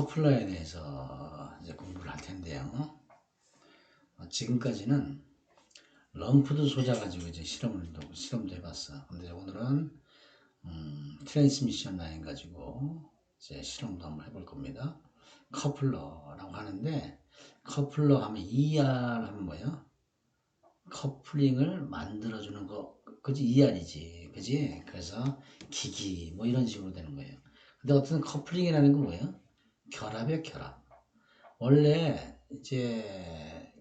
커플러에 대해서 이제 공부를 할 텐데요. 어, 지금까지는 럼프드 소자 가지고 이제 실험을 또- 실험도 해봤어. 근데 오늘은 음, 트랜스미션 라인 가지고 이제 실험도 한번 해볼 겁니다. 커플러라고 하는데 커플러 하면 ER 하면 뭐야? 커플링을 만들어주는 거, 그지 ER이지, 그지? 그래서 기기 뭐 이런 식으로 되는 거예요. 근데 어떤 커플링이라는 건 뭐예요? 결합이야 결합. 원래 이제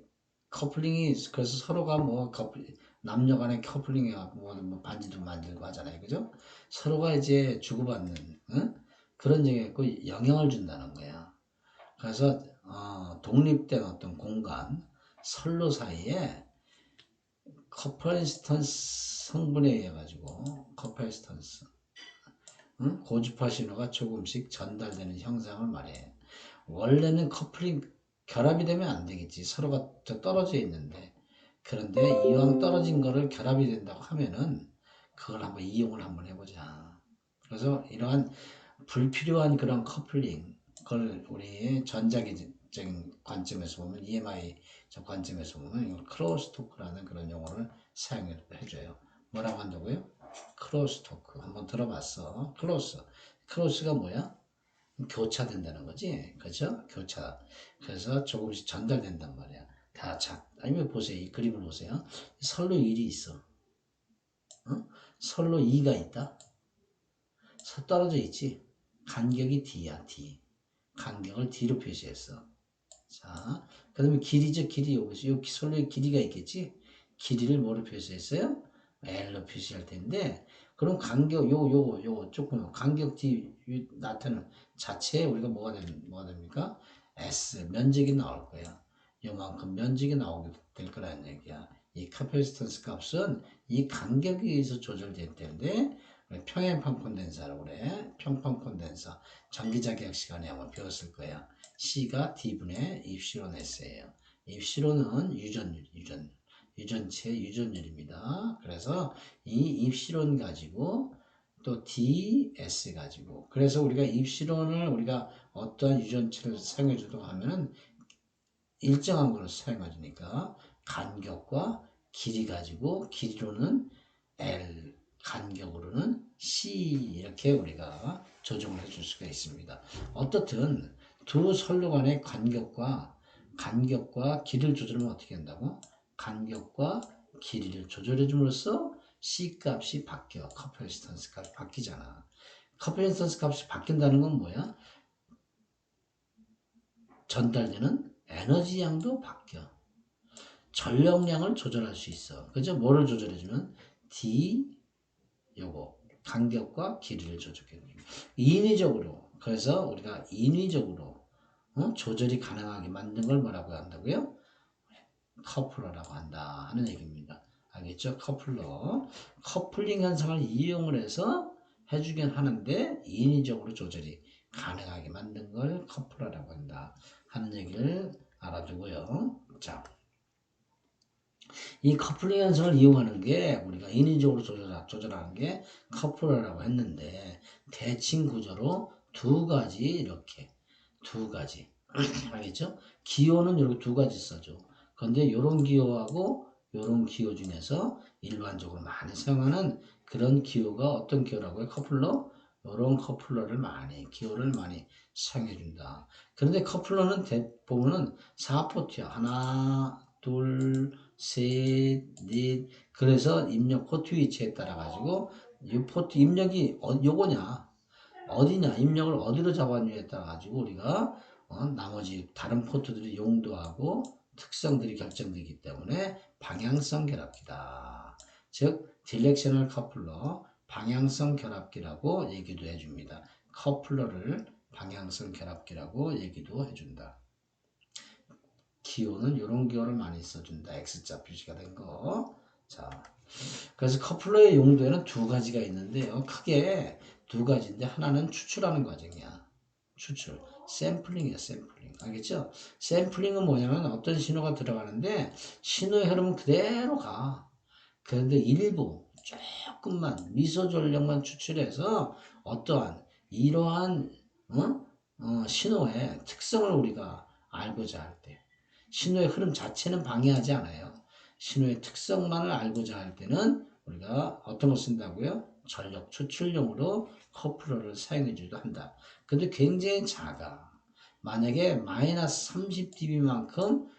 커플링이 그래서 서로가 뭐 커플 남녀 간의 커플링이하고 뭐, 뭐 반지도 만들고 하잖아요, 그죠? 서로가 이제 주고받는 응? 그런 적이 있고 영향을 준다는 거야. 그래서 어, 독립된 어떤 공간 선로 사이에 커퍼인스턴스 성분에 의해 가지고 커퍼인스턴스 응? 고주파 신호가 조금씩 전달되는 형상을 말해. 원래는 커플링 결합이 되면 안 되겠지. 서로가 저 떨어져 있는데. 그런데 이왕 떨어진 거를 결합이 된다고 하면은 그걸 한번 이용을 한번 해보자. 그래서 이러한 불필요한 그런 커플링, 그걸 우리 전자기적인 관점에서 보면 EMI 적 관점에서 보면 이걸 크로스 토크라는 그런 용어를 사용해줘요. 뭐라고 한다고요? 크로스 토크 한번 들어봤어. 크로스. 크로스가 뭐야? 교차된다는 거지. 그죠? 교차. 그래서 조금씩 전달된단 말이야. 다 자. 아니면 보세요. 이 그림을 보세요. 선로 1이 있어. 어? 선로 2가 있다. 서 떨어져 있지. 간격이 D야, D. 간격을 D로 표시했어. 자, 그 다음에 길이죠, 길이. 여기, 여기 선로의 길이가 있겠지? 길이를 뭐로 표시했어요? L로 표시할 텐데, 그럼 간격, 요, 요, 요, 조금, 간격 D 이 나타내는 자체에 우리가 뭐가, 되, 뭐가 됩니까? S, 면적이 나올 거야. 요만큼 면적이 나오게 될 거라는 얘기야. 이 카페시턴스 값은 이 간격에 의해서 조절될 텐데, 평행판 콘덴사라고 그래. 평판 콘덴사. 전기자기학 시간에 아마 배웠을 거야. C가 D분의 입시론 S예요. 입시론은 유전율, 유전, 유전체 유전율입니다. 그래서 이 입시론 가지고 또 DS 가지고 그래서 우리가 입시론을 우리가 어떠한 유전체를 사용해 주도록 하면은 일정한 걸 사용해 주니까 간격과 길이 가지고 길이로는 L 간격으로는 C 이렇게 우리가 조정을 해줄 수가 있습니다. 어떻든 두 선로 간의 간격과 간격과 길이를 조절하면 어떻게 된다고? 간격과 길이를 조절해 줌으로써 C 값이 바뀌어. 커플리스턴스 값이 바뀌잖아. 커플리스턴스 값이 바뀐다는 건 뭐야? 전달되는 에너지 양도 바뀌어. 전력량을 조절할 수 있어. 그죠? 뭐를 조절해 주면 D 요거 간격과 길이를 조절해 줍니다. 인위적으로 그래서 우리가 인위적으로 어? 조절이 가능하게 만든 걸 뭐라고 한다고요? 커플러라고 한다 하는 얘기입니다. 알겠죠? 커플러 커플링 현상을 이용을 해서 해주긴 하는데 인위적으로 조절이 가능하게 만든 걸 커플러라고 한다 하는 얘기를 알아두고요. 자. 이 커플링 현상을 이용하는 게 우리가 인위적으로 조절, 조절하는 게 커플러라고 했는데 대칭 구조로 두 가지 이렇게 두 가지 알겠죠? 기호는 이렇게 두 가지 써 줘. 근데 이런 기호하고 이런 기호 중에서 일반적으로 많이 사용하는 그런 기호가 어떤 기호라고요? 커플러? 이런 커플러를 많이 기호를 많이 사용해 준다. 그런데 커플러는 대부분은 4포트야. 하나, 둘, 셋, 넷. 그래서 입력 포트 위치에 따라 가지고 이 포트 입력이 어, 요거냐? 어디냐? 입력을 어디로 잡았냐에 따라 가지고 우리가 어, 나머지 다른 포트들의 용도하고 특성들이 결정되기 때문에 방향성 결합기다. 즉, 딜렉셔널 커플러, 방향성 결합기라고 얘기도 해줍니다. 커플러를 방향성 결합기라고 얘기도 해준다. 기호는 이런 기호를 많이 써준다. X자 표시가 된 거. 자, 그래서 커플러의 용도에는 두 가지가 있는데요. 크게 두 가지인데 하나는 추출하는 과정이야. 추출. 샘플링이야, 샘플링. 알겠죠? 샘플링은 뭐냐면 어떤 신호가 들어가는데 신호의 흐름은 그대로 가. 그런데 일부 조금만 미소 전력만 추출해서 어떠한 이러한 어? 어, 신호의 특성을 우리가 알고자 할 때, 신호의 흐름 자체는 방해하지 않아요. 신호의 특성만을 알고자 할 때는 우리가 어떤 걸 쓴다고요? 전력 추출용으로 커플러를 사용해 주기도 한다. 근데 굉장히 작아. 만약에 마이너스 30dB만큼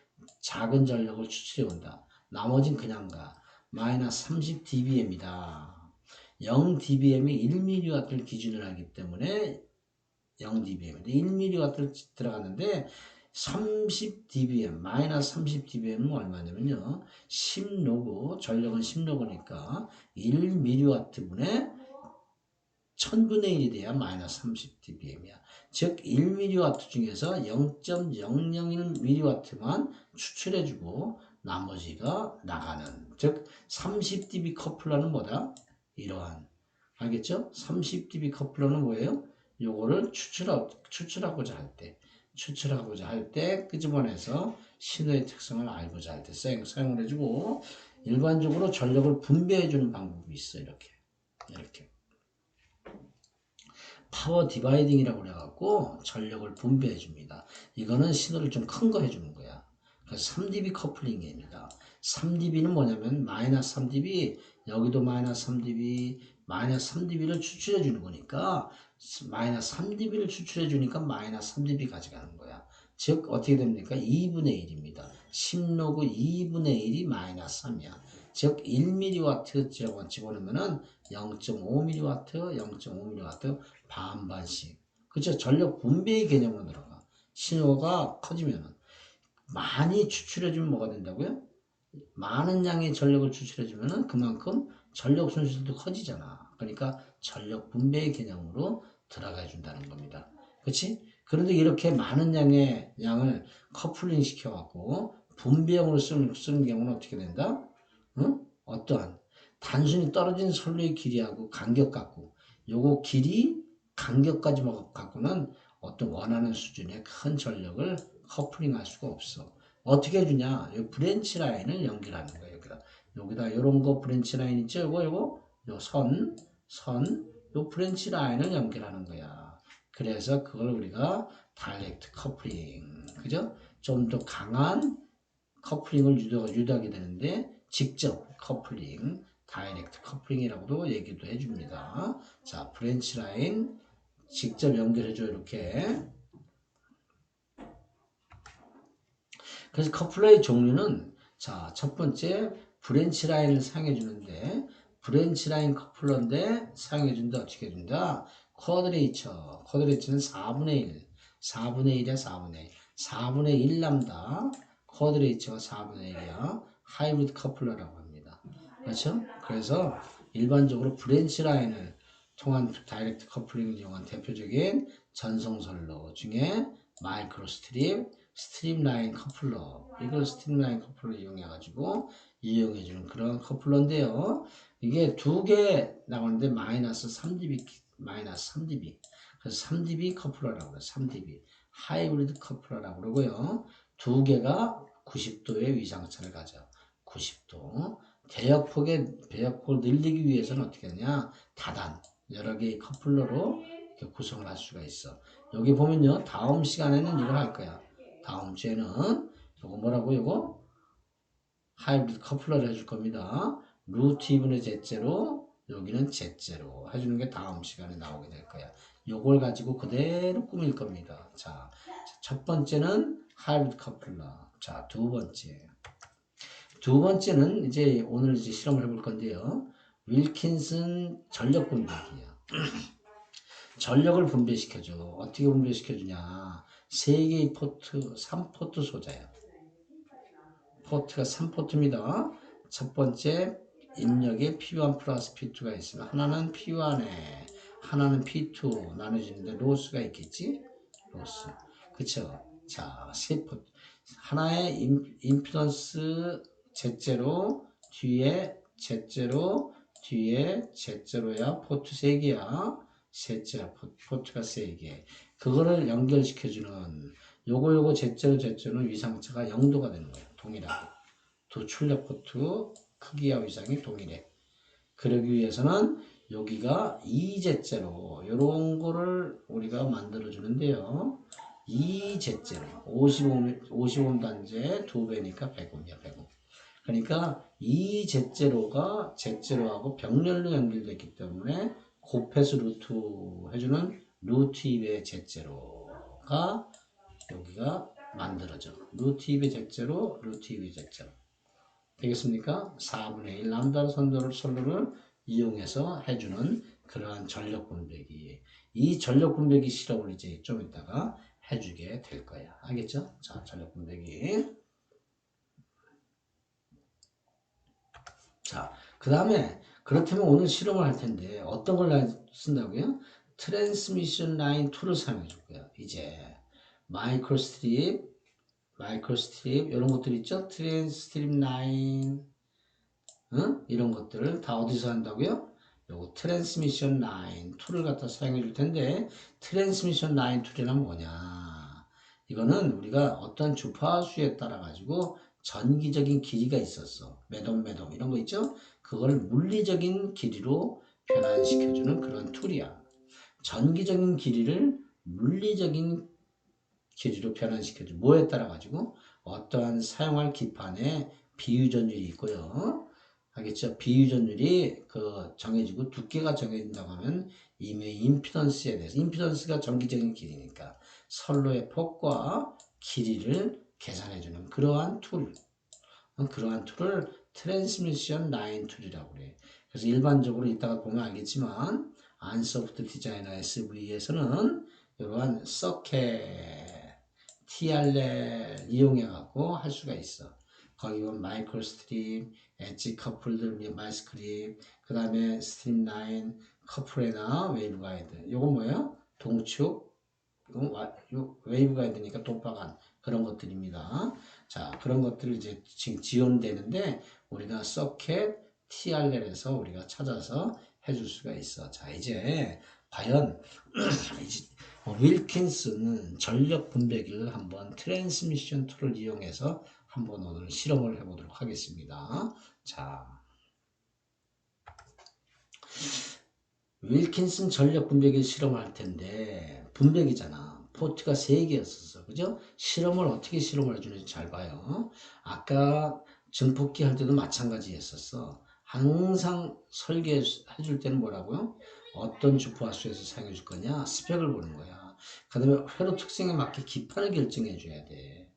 작은 전력을 추출해 온다. 나머진 그냥 가. 마이너스 30dBm이다. 0dBm이 1mW를 기준으로 하기 때문에 0dBm. 1mW를 들어갔는데 30dBm, 마이너스 30dBm은 얼마냐면요. 10로그, 전력은 10로그니까 1mW분의 1000분의 1이 돼야 마이너스 30dBm이야. 즉 1mW 중에서 0.001mW만 추출해주고 나머지가 나가는 즉 30dB 커플러는 뭐다? 이러한 알겠죠? 30dB 커플러는 뭐예요? 요거를 추출하, 추출하고자 할 때, 추출하고자 할 때 끄집어내서 신호의 특성을 알고자 할 때 사용을 해주고 일반적으로 전력을 분배해주는 방법이 있어 이렇게 이렇게 파워 디바이딩이라고 그래갖고 전력을 분배해줍니다. 이거는 신호를 좀 큰 거 해주는 거야. 그래서 3dB 커플링입니다. 3dB는 뭐냐면 마이너스 3dB 여기도 마이너스 3dB 마이너스 3dB를 추출해 주는 거니까 마이너스 3dB를 추출해 주니까 마이너스 3dB 가져가는 거야. 즉 어떻게 됩니까? 2분의 1입니다. 10로그 2분의 1이 마이너스 3이야. 즉 1mW 저거 집어넣으면은 0.5mW, 0.5mW 반반씩. 그쵸? 전력 분배의 개념으로 들어가. 신호가 커지면은 많이 추출해주면 뭐가 된다고요? 많은 양의 전력을 추출해주면은 그만큼 전력 손실도 커지잖아. 그러니까 전력 분배의 개념으로 들어가 준다는 겁니다. 그렇지? 그런데 이렇게 많은 양의 양을 커플링 시켜갖고 분배형으로 쓰는, 쓰는 경우는 어떻게 된다? 응? 어떠한 단순히 떨어진 선로의 길이하고 간격 갖고 요거 길이 간격까지 갖고는 어떤 원하는 수준의 큰 전력을 커플링 할 수가 없어. 어떻게 해주냐? 이 브랜치 라인을 연결하는 거예요. 여기다. 여기다 요런 거 브랜치 라인 있죠? 요거 요거 요 선, 선, 요 브랜치 라인을 연결하는 거야. 그래서 그걸 우리가 다이렉트 커플링, 그죠? 좀 더 강한 커플링을 유도, 유도하게 되는데 직접 커플링, 다이렉트 커플링이라고도 얘기도 해줍니다. 자, 브랜치 라인 직접 연결해줘 이렇게. 그래서 커플러의 종류는 자, 첫 번째 브랜치 라인을 사용해 주는데 브랜치 라인 커플러인데 사용해 준다 어떻게 해준다? 쿼드레이처. 쿼드레이처는 4분의 1. 4분의 1이야 4분의 1. 4분의 1 람다. 쿼드레이처가 4분의 1이야. 하이브리드 커플러라고 합니다. 그렇죠? 그래서 일반적으로 브랜치 라인을 통한 다이렉트 커플링을 이용한 대표적인 전송선로 중에 마이크로 스트립, 스트림 라인 커플러 이걸 스트림 라인 커플러 이용해 가지고 이용해 주는 그런 커플러인데요 이게 두 개 나오는데 마이너스 3dB 마이너스 3dB 그래서 3dB 커플러라고 해요. 3dB 하이브리드 커플러라고 그러고요. 두 개가 90도의 위상차를 가져 90도. 대역폭의 대역폭을 늘리기 위해서는 어떻게 하냐? 다단. 여러 개의 커플러로 이렇게 구성을 할 수가 있어. 여기 보면요. 다음 시간에는 이걸 할 거야. 다음 주에는 요거 뭐라고? 요거 하이브리드 커플러를 해줄 겁니다. 루트 2분의 제제로 여기는 제제로 해주는 게 다음 시간에 나오게 될 거야. 요걸 가지고 그대로 꾸밀 겁니다. 자, 첫 번째는 하이브리드 커플러. 자, 두 번째. 두 번째는 이제 오늘 이제 실험을 해볼 건데요. 윌킨슨 전력 분배기야. 전력을 분배시켜줘. 어떻게 분배시켜주냐. 세 개의 포트, 3포트 소자야. 포트가 3포트입니다. 첫 번째 입력에 P1 플러스 P2가 있으면 하나는 P1에 하나는 P2 나눠지는데 로스가 있겠지? 로스. 그쵸? 자, 세 포트. 하나의 임, 임피던스 Z0 뒤에 Z0 뒤에 Z0야 포트 3개야 셋째야 포트가 3개 그거를 연결시켜주는 요거 요거 제째로 제째로는 위상차가 0도가 되는 거예요. 동일하고. 두 출력 포트 크기와 위상이 동일해. 그러기 위해서는 여기가 2제째로 요런 거를 우리가 만들어 주는데요. 이 제제로 55, 55 단제 두 배니까 100옴이야 100옴. 그러니까 이 제제로가 제제로하고 병렬로 연결됐기 때문에 곱해서 루트 해주는 루트 2의 제제로가 여기가 만들어져. 루트 2의 제제로 루트 2의 제제로. 되겠습니까? 4분의 1 람다 선도를 선도를 이용해서 해주는 그러한 전력 분배기. 이 전력 분배기 실험을 이제 좀 이따가 해주게 될 거야. 알겠죠? 자, 전력 분배기. 자, 그 다음에 그렇다면 오늘 실험을 할 텐데 어떤 걸 쓴다고요? 트랜스미션 라인 2를 사용해 줄 거야. 이제 마이크로 스트립, 마이크로 스트립 이런 것들 있죠? 트랜 스트립 라인 응? 이런 것들을 다 어디서 한다고요? 요거 트랜스미션 라인 2를 갖다 사용해 줄 텐데 트랜스미션 라인 2는 뭐냐? 이거는 우리가 어떤 주파수에 따라 가지고 전기적인 길이가 있었어. 매돔 이런 거 있죠? 그걸 물리적인 길이로 변환시켜주는 그런 툴이야. 전기적인 길이를 물리적인 길이로 변환시켜줘. 뭐에 따라 가지고 어떠한 사용할 기판에 비유전율이 있고요. 알겠죠? 비유전율이 그 정해지고 두께가 정해진다고 하면 이미 임피던스에 대해서 임피던스가 전기적인 길이니까 선로의 폭과 길이를 계산해주는 그러한 툴, 어, 그러한 툴을 트랜스미션 라인 툴이라고 그래. 그래서 일반적으로 이따가 보면 알겠지만 안소프트 디자이너 SV에서는 이러한 서켓, TRL 이용해 갖고 할 수가 있어. 거기 보면 마이크로 스트립, 엣지 커플들, 마이스크립, 그 다음에 스트림 라인, 커플에나 웨이브 가이드. 요거 뭐예요? 동축, 웨이브 가이드니까 똑바간 그런 것들입니다. 자, 그런 것들을 이제 지금 지원되는데 우리가 서켓 TRL에서 우리가 찾아서 해줄 수가 있어. 자, 이제 과연 이제 윌킨스는 전력 분배기를 한번 트랜스미션 툴을 이용해서 한번 오늘 실험을 해보도록 하겠습니다. 자, 윌킨슨 전력 분배기 실험을 할 텐데 분배기잖아. 포트가 3개였었어. 그죠? 실험을 어떻게 실험을 해주는지 잘 봐요. 아까 증폭기 할 때도 마찬가지 했었어. 항상 설계해 줄 때는 뭐라고요? 어떤 주파수에서 사용해 줄 거냐? 스펙을 보는 거야. 그 다음에 회로 특성에 맞게 기판을 결정해 줘야 돼.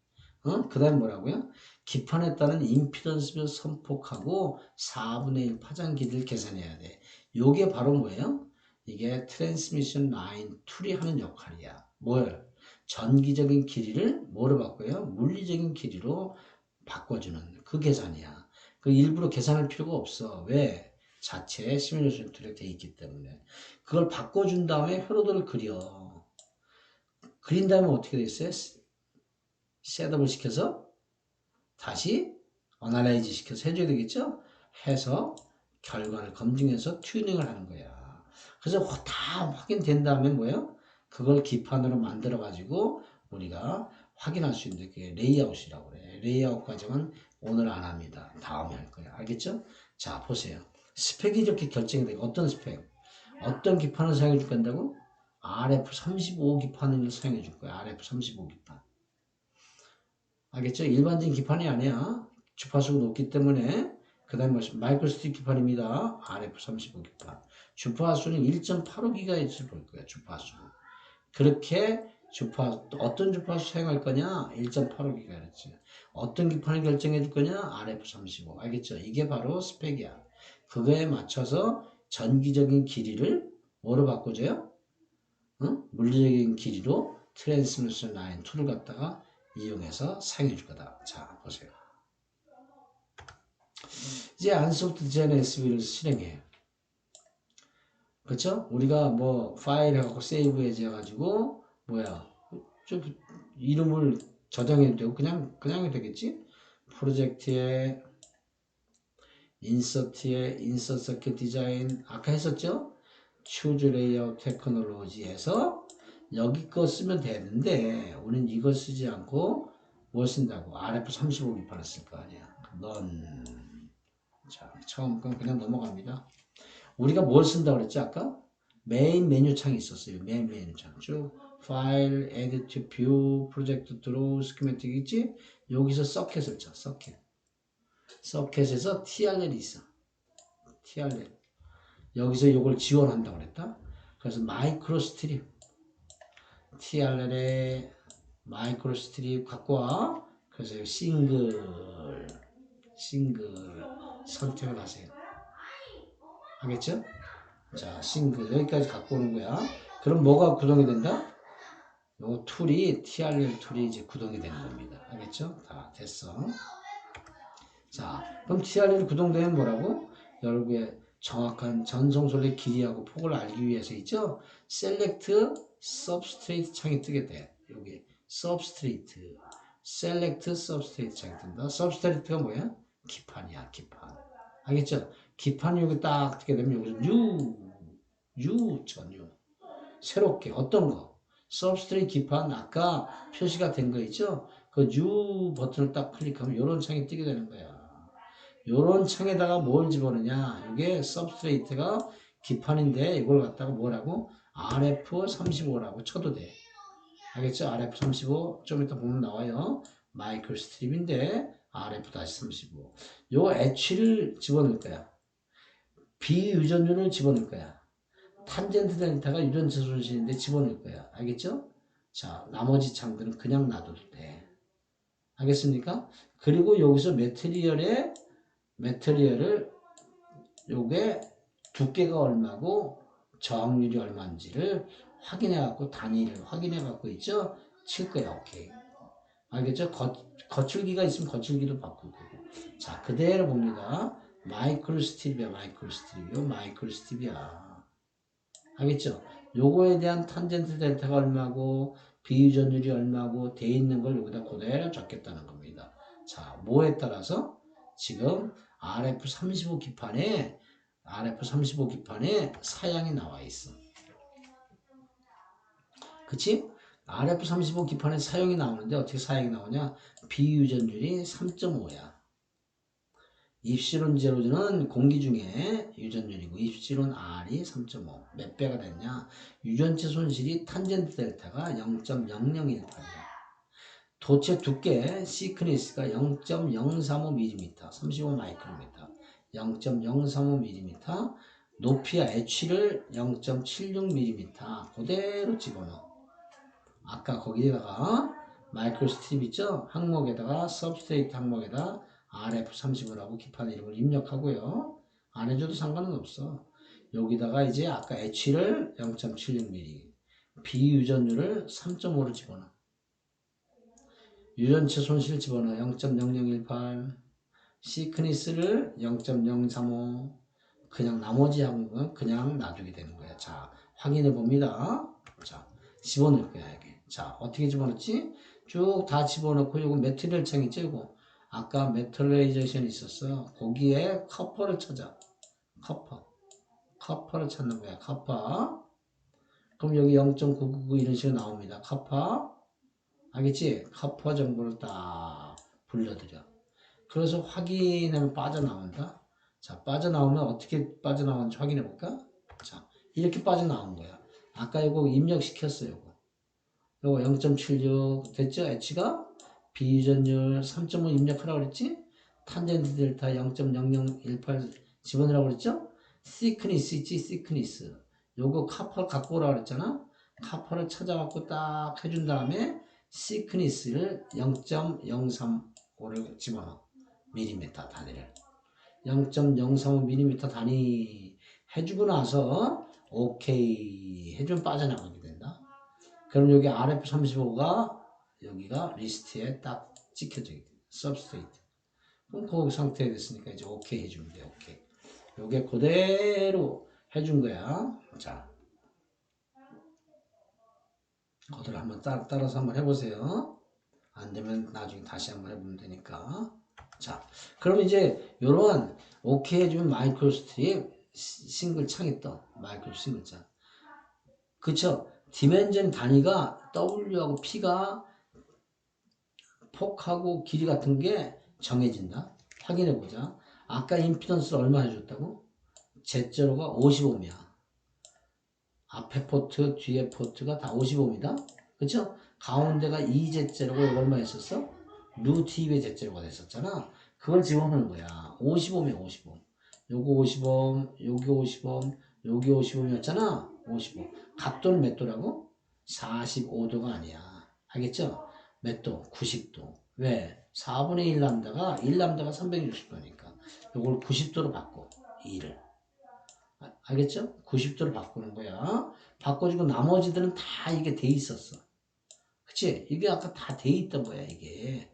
어? 그 다음에 뭐라고요? 기판에 따른 임피던스별 선폭하고 4분의 1 파장 길이를 계산해야 돼. 요게 바로 뭐예요? 이게 트랜스미션 라인 툴이 하는 역할이야. 뭘? 전기적인 길이를 뭐로 바꿔요? 물리적인 길이로 바꿔주는 그 계산이야. 그 일부러 계산할 필요가 없어. 왜? 자체에 시뮬레이션 툴에 돼 있기 때문에. 그걸 바꿔준 다음에 회로도를 그려. 그린 다음에 어떻게 돼 있어요? 셋업을 시켜서 다시 어나라이즈 시켜서 해줘야 되겠죠? 해서 결과를 검증해서 튜닝을 하는 거야. 그래서 다 확인된 다음에 뭐예요? 그걸 기판으로 만들어 가지고 우리가 확인할 수 있는 게 레이아웃이라고 그래. 레이아웃 과정은 오늘 안 합니다. 다음에 할 거야. 알겠죠? 자, 보세요. 스펙이 이렇게 결정이 되고 어떤 스펙? 어떤 기판을 사용해 줄 건다고? RF35 기판을 사용해 줄 거야. RF35 기판. 알겠죠? 일반적인 기판이 아니야. 주파수가 높기 때문에 그 다음에 마이크로스틱 기판입니다. RF35 기판. 주파수는 1.85GHz를 볼 거야. 주파수. 그렇게 주파 어떤 주파수 사용할 거냐? 1.85GHz. 어떤 기판을 결정해 줄 거냐? RF35. 알겠죠? 이게 바로 스펙이야. 그거에 맞춰서 전기적인 길이를 뭐로 바꿔줘요? 응? 물리적인 길이로 트랜스미션 라인 툴을 갖다가 이용해서 사용해 줄 거다. 자, 보세요. 이제 안소프트 디자인 SV를 실행해요. 그렇죠? 우리가 뭐 파일 해갖고 세이브 해가지고 뭐야 좀 이름을 저장해도 되고 그냥 그냥 해도 되겠지? 프로젝트에 인서트에 인서트 서킷 디자인 아까 했었죠? 추즈 레이아웃 테크놀로지에서 여기 거 쓰면 되는데 우리는 이걸 쓰지 않고 뭘 쓴다고 RF35 기판을 쓸 거 아니야 넌 자, 처음 건 그냥 넘어갑니다 우리가 뭘 쓴다고 그랬지 아까? 메인 메뉴 창이 있었어요. 메인 메뉴 창. 쭉 파일, 에디트, 뷰, 프로젝트 드로우, 스키매틱 있지? 여기서 서켓을 쳐. 서켓. 서켓에서 TRL이 있어. TRL. 여기서 이걸 지원한다고 그랬다. 그래서 마이크로 스트립. TRL에 마이크로 스트립 갖고 와. 그래서 싱글, 싱글 선택을 하세요. 알겠죠? 자, 싱글 여기까지 갖고 오는 거야. 그럼 뭐가 구동이 된다? 요 툴이 TRL 툴이 이제 구동이 되는 겁니다. 알겠죠? 다 됐어. 자, 그럼 TRL 구동되면 뭐라고? 여러분의 정확한 전송솔의 길이하고 폭을 알기 위해서 있죠? Select Substrate 창이 뜨게 돼. 여기 Substrate, Select Substrate 창이 뜬다. Substrate가 뭐야? 기판이야, 기판. 알겠죠? 기판이 여기 딱 뜨게 되면 여기서 new, new 전유. 새롭게 어떤 거? Substrate 기판 아까 표시가 된 거 있죠? 그 new 버튼을 딱 클릭하면 이런 창이 뜨게 되는 거야. 요런 창에다가 뭘 집어넣냐? 이게 substrate가 기판인데 이걸 갖다가 뭐라고? RF35라고 쳐도 돼. 알겠죠? RF35 좀 이따 보면 나와요. 마이크로 스트립인데 RF-35. 요 H를 집어넣을 거야. 비유전율을 집어넣을 거야. 탄젠트 델타가 유전체 손실인데 집어넣을 거야. 알겠죠? 자, 나머지 창들은 그냥 놔둬도 돼. 알겠습니까? 그리고 여기서 메테리얼에 메테리얼을 요게 두께가 얼마고 저항률이 얼마인지를 확인해 갖고 단위를 확인해 갖고 있죠? 칠 거야. 오케이. 알겠죠? 거, 거칠기가 있으면 거칠기로 바꿀 거고. 자, 그대로 봅니다. 마이크로 스티비아, 마이크로 스티비아, 마이크로 스티비아. 알겠죠? 요거에 대한 탄젠트 델타가 얼마고, 비유전율이 얼마고, 돼 있는 걸 여기다 그대로 적겠다는 겁니다. 자, 뭐에 따라서? 지금 RF35 기판에, RF35 기판에 사양이 나와 있어. 그치? RF35 기판에 사용이 나오는데 어떻게 사용이 나오냐? 비유전율이 3.5야. 입시론 제로는 공기 중에 유전율이고 입시론 R이 3.5. 몇 배가 됐냐? 유전체 손실이 탄젠트 델타가 0.0018이야. 도체 두께 시크니스가 0.035mm, 35 마이크로미터, 0.035mm, 높이와 H를 0.76mm 그대로 집어넣어. 아까 거기에다가 마이크로 스트립 있죠? 항목에다가 서브스트레이트 항목에다 RF30이라고 기판 이름을 입력하고요. 안 해줘도 상관은 없어. 여기다가 이제 아까 H를 0.76mm, 비유전율을 3.5로 집어넣어. 유전체 손실 집어넣어 0.0018, 시크니스를 0.035, 그냥 나머지 항목은 그냥 놔두게 되는 거야. 자, 확인해 봅니다. 자, 집어넣을 거야, 이게. 자, 어떻게 집어넣지? 쭉 다 집어넣고, 요거 메트리얼 창이 째고, 아까 메탈레이제이션 있었어. 거기에 커퍼를 찾아. 커퍼. 커퍼를 찾는 거야, 커퍼. 그럼 여기 0.999 이런 식으로 나옵니다. 커퍼. 알겠지? 커퍼 정보를 딱 불러들여. 그래서 확인하면 빠져나온다. 자, 빠져나오면 어떻게 빠져나오는지 확인해 볼까? 자, 이렇게 빠져나온 거야. 아까 이거 입력시켰어요. 이거. 요거 0.76 됐죠? H가 비유전율 3.5 입력하라고 그랬지? 탄젠트 델타 0.0018 집어넣으라고 그랬죠? 시크니스 있지? 시크니스. 요거 카퍼 갖고 오라고 그랬잖아? 카퍼를 찾아갖고 딱 해준 다음에 시크니스를 0.035를 집어넣어. 밀리미터 단위를. 0.035mm 단위 해주고 나서 오케이 해주면 빠져나가게 된다. 그럼 여기 RF35가 여기가 리스트에 딱 찍혀져 있다. substrate. 그럼 그 상태에 됐으니까 이제 오케이 해주면 돼. 오케이. 요게 그대로 해준 거야. 자. 그대로 한번 따, 따라서 한번 해보세요. 안 되면 나중에 다시 한번 해보면 되니까. 자, 그럼 이제 요런 오케이 해주면 마이크로 스트립 싱글 창이 떠. 마이크로 싱글 창. 그쵸? 디멘전 단위가 W하고 P가 폭하고 길이 같은 게 정해진다. 확인해 보자. 아까 임피던스를 얼마 해줬다고? Z0가 55이야. 앞에 포트, 뒤에 포트가 다 55입니다. 그쵸? 가운데가 2제째로고 이거 얼마였었어? 루트 2의 제째로가 됐었잖아. 그걸 집어넣는 거야. 55면 55. 요거 55, 여기 55, 여기 55였잖아. 55. 각도는 몇 도라고? 45도가 아니야. 알겠죠? 몇 도? 90도. 왜? 4분의 1 람다가 1 람다가 360도니까 요걸 90도로 바꿔. 2를. 아, 알겠죠? 90도로 바꾸는 거야. 바꿔주고 나머지들은 다 이게 돼 있었어. 그치? 이게 아까 다 돼 있던 거야, 이게.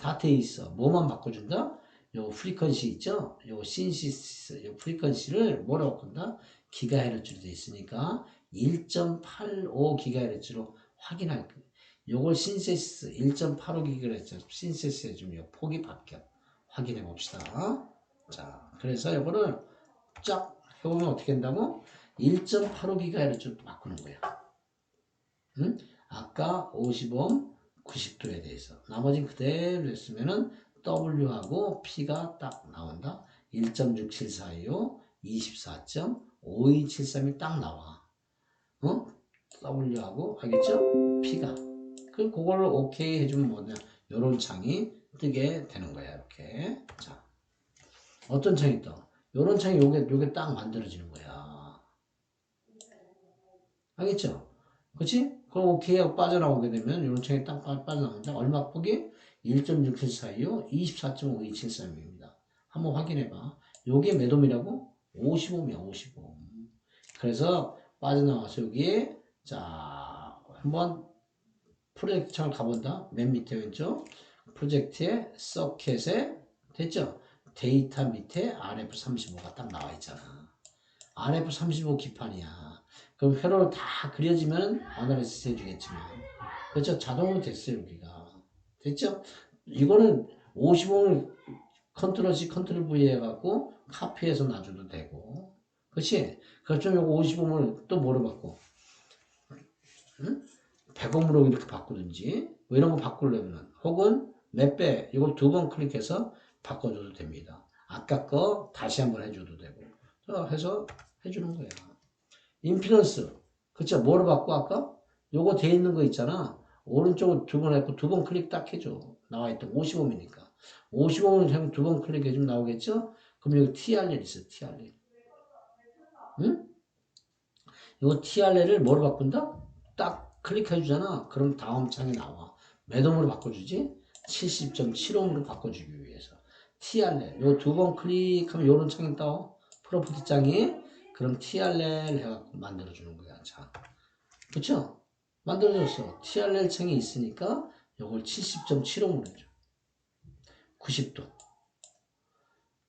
다 돼 있어. 뭐만 바꿔준다? 요 프리퀀시 있죠? 요 신시스, 요 프리퀀시를 뭐라고 바꾼다? 기가헤르츠로 돼 있으니까 1.85 기가헤르츠로 확인할 거야. 요걸 신세시스 1.85 기가헤르츠 신세시스 해주면 요 폭이 바뀌어. 확인해 봅시다. 자, 그래서 요거를 쫙 해보면 어떻게 된다고? 1.85 기가헤르츠로 바꾸는 거야. 응? 아까 50옴 90도에 대해서 나머지 그대로 했으면은 W하고 P가 딱 나온다 1.6742요 24.5273이 딱 나와 어? W하고 알겠죠? P가 그럼 그걸로 OK 해주면 뭐냐 요런 창이 뜨게 되는 거야 이렇게 자 어떤 창이 떠? 요런 창이 요게 요게 딱 만들어지는 거야 알겠죠? 그치? 그럼 오케이 하고 빠져나오게 되면 이런 창이 딱 빠- 빠져나오는데 얼마 폭이 1.6742요 24.5273입니다. 한번 확인해봐. 요게 몇 옴이라고? 55이야 55. 그래서 빠져나와서 여기에 자 한번 프로젝트 창을 가본다. 맨 밑에 왼쪽 프로젝트의 서켓에 됐죠? 데이터 밑에 RF35가 딱 나와 있잖아. RF35 기판이야. 그럼 회로를 다 그려지면 어나리시스 해주겠지만. 그렇죠? 자동으로 됐어요 여기가. 됐죠? 이거는 50원을 컨트롤 C 컨트롤 V 해갖고 카피해서 놔줘도 되고. 그렇지? 그렇죠 요거 50원을 또 뭐로 바꿔? 응? 100원으로 이렇게 바꾸든지. 뭐 이런 거 바꾸려면 혹은 몇 배? 이걸 두 번 클릭해서 바꿔줘도 됩니다 아까 거 다시 한번 해줘도 되고 자, 해서 해주는 거야 임피던스. 그쵸? 뭐로 바꿔, 아까? 요거 돼 있는 거 있잖아. 오른쪽을 두번 했고, 두 번 클릭 딱 해줘. 나와있던 50옴이니까. 50옴을 하면 두 번 클릭해주면 나오겠죠? 그럼 여기 TRL 있어, TRL. 응? 요거 TRL을 뭐로 바꾼다? 딱 클릭해주잖아. 그럼 다음 창이 나와. 몇 옴으로 바꿔주지? 70.7옴으로 바꿔주기 위해 서. TRL. 요두 번 클릭하면 요런 창이 떠. 프로퍼티 창이. 그럼 TRL 해갖고 만들어주는 거야. 자, 그쵸? 만들어줬어. TRL 창이 있으니까 요걸 70.75로 해줘. 90도.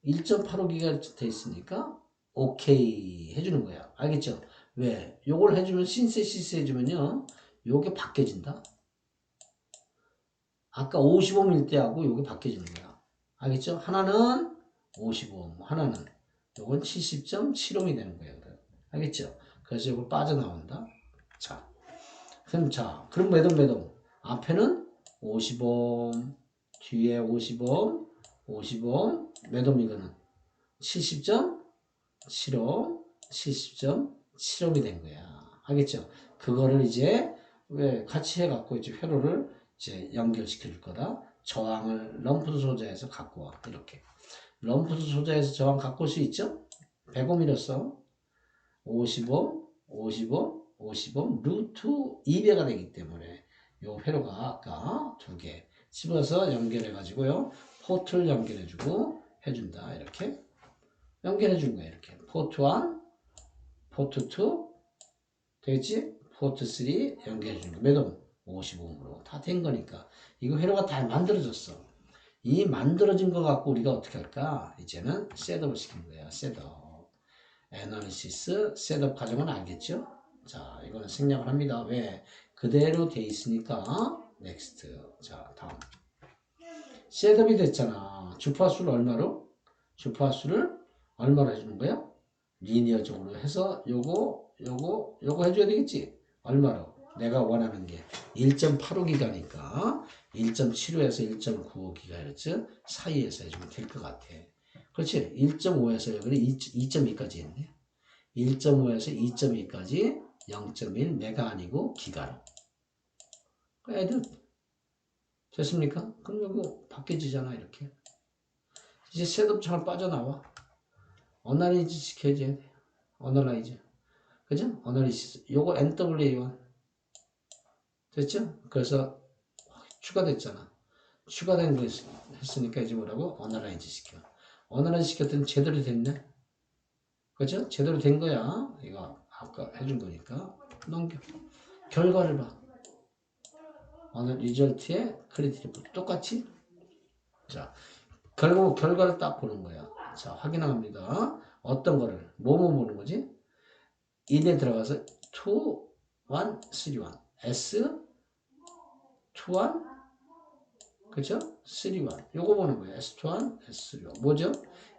1.85기가 돼 있으니까 오케이 해주는 거야. 알겠죠? 왜? 요걸 해주면 신세시스 해주면요. 요게 바뀌어진다. 아까 55일 때하고 요게 바뀌어지는 거야. 알겠죠? 하나는 55, 하나는 요건 70.75이 되는 거예요. 알겠죠? 그래서 이걸 빠져나온다. 자, 그럼 자, 그럼 매동 매동. 앞에는 50옴, 뒤에 50옴, 50옴, 매돔 이거는 70.75, 70.75이 된 거야. 알겠죠? 그거를 이제 왜 같이 해갖고 이제 회로를 이제 연결시켜 줄 거다. 저항을 럼프드 소자에서 갖고 와. 이렇게. 럼프드 소자에서 저항 갖고 올 수 있죠? 100옴이랬어. 50옴, 50옴, 50옴, 루트 2배가 되기 때문에 요 회로가 아까 두 개 집어서 연결해 가지고요. 포트를 연결해 주고 해준다. 이렇게 연결해 준 거야. 이렇게 포트 1, 포트 2 되겠지? 포트 3 연결해 주는 거. 매돔 55옴으로 다 된 거니까 이거 회로가 다 만들어졌어. 이 만들어진 거 갖고 우리가 어떻게 할까? 이제는 셋업을 시키는 거야. 셋업. 애널리시스 셋업 과정은 알겠죠? 자, 이거는 생략을 합니다. 왜? 그대로 돼 있으니까 넥스트. 자, 다음. 셋업이 됐잖아. 주파수를 얼마로? 주파수를 얼마로 해주는 거야? 리니어적으로 해서 요거, 요거, 요거 해줘야 되겠지? 얼마로? 내가 원하는 게 1.85기가니까 1.75에서 1.95기가헤르츠 사이에서 해주면 될 것 같아. 그렇지? 1.5에서 여기는 2.2까지 했네. 1.5에서 2.2까지 0.1 메가 아니고 기가로. 애들 됐습니까? 그럼 이거 바뀌어지잖아 이렇게. 이제 셋업 잘 빠져나와. 어널라이즈 시켜줘야 돼. 어널라이즈. 그죠? 어널리시스. 요거 NWA1. 됐죠? 그래서 추가됐잖아. 추가된 거 했- 했으니까 이제 뭐라고? 어널라이즈 시켜. 어널라이즈 시켰더니 제대로 됐네. 그죠? 제대로 된 거야. 이거 아까 해준 거니까. 넘겨. 결과를 봐. 어느 리절트의 크리티브 똑같이 자 결국 결과를 딱 보는 거야 자 확인합니다 어떤 거를 뭐뭐 보는 거지 인에 들어가서 2 1 3 1 S 2 1 그죠? 3 1 요거 보는 거야 S 2 1 S 3 1 뭐죠?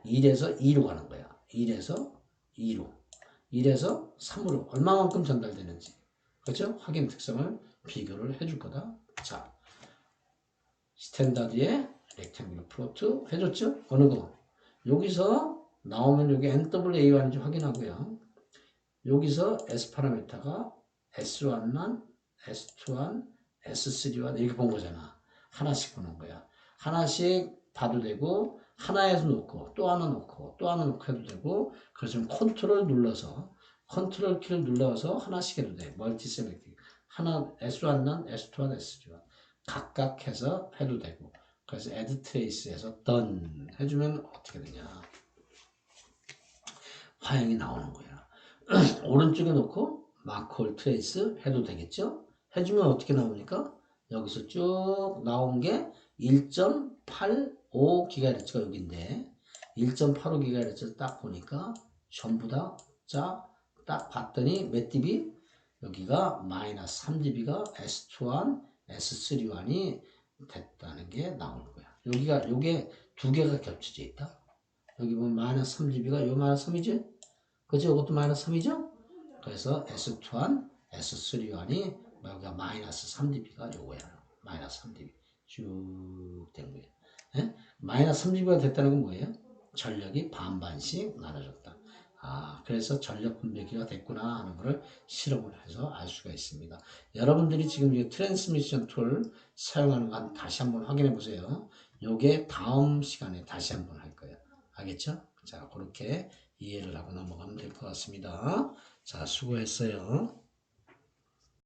1에서 2로 가는 거야. 1에서 2로. 1에서 3으로. 얼마만큼 전달되는지. 그죠? 확인 특성을 비교를 해줄 거다. 자, 스탠다드의 렉탱글러 플로트 해줬죠? 어느 거? 여기서 나오면 여기 NWA1인지 확인하고요. 여기서 S 파라미터가 S1만, S2만, S3만 이렇게 본 거잖아. 하나씩 보는 거야. 하나씩 봐도 되고 하나에서 놓고 또 하나 놓고 또 하나 놓고 해도 되고 그래서 컨트롤 눌러서 컨트롤 키를 눌러서 하나씩 해도 돼. 멀티 셀렉팅. 하나 S1난 S2난 S3만 각각 해서 해도 되고 그래서 add trace에서 done 해주면 어떻게 되냐 화형이 나오는 거야 오른쪽에 놓고 마크홀 트레이스 해도 되겠죠 해주면 어떻게 나옵니까 여기서 쭉 나온 게 1.85GHz가 여기인데 1.85GHz 딱 보니까 전부 다 자 딱 봤더니 몇 dB 여기가 마이너스 3dB가 S21, S31이 됐다는 게 나오는 거야. 여기가 요게 두 개가 겹쳐져 있다. 여기 보면 마이너스 3dB가 요 마이너스 3이지? 그죠? 이것도 마이너스 3이죠? 그래서 S21, S31이 여기가 마이너스 3dB가 요거야. 마이너스 3dB 쭉된 거예요. 예? 마이너스 3dB가 됐다는 건 뭐예요? 전력이 반반씩 나눠졌다. 아, 그래서 전력 분배기가 됐구나 하는 것을 실험을 해서 알 수가 있습니다. 여러분들이 지금 이 트랜스미션 툴 사용하는 거 다시 한번 확인해 보세요. 요게 다음 시간에 다시 한번 할 거예요. 알겠죠? 자, 그렇게 이해를 하고 넘어가면 될 것 같습니다. 자, 수고했어요.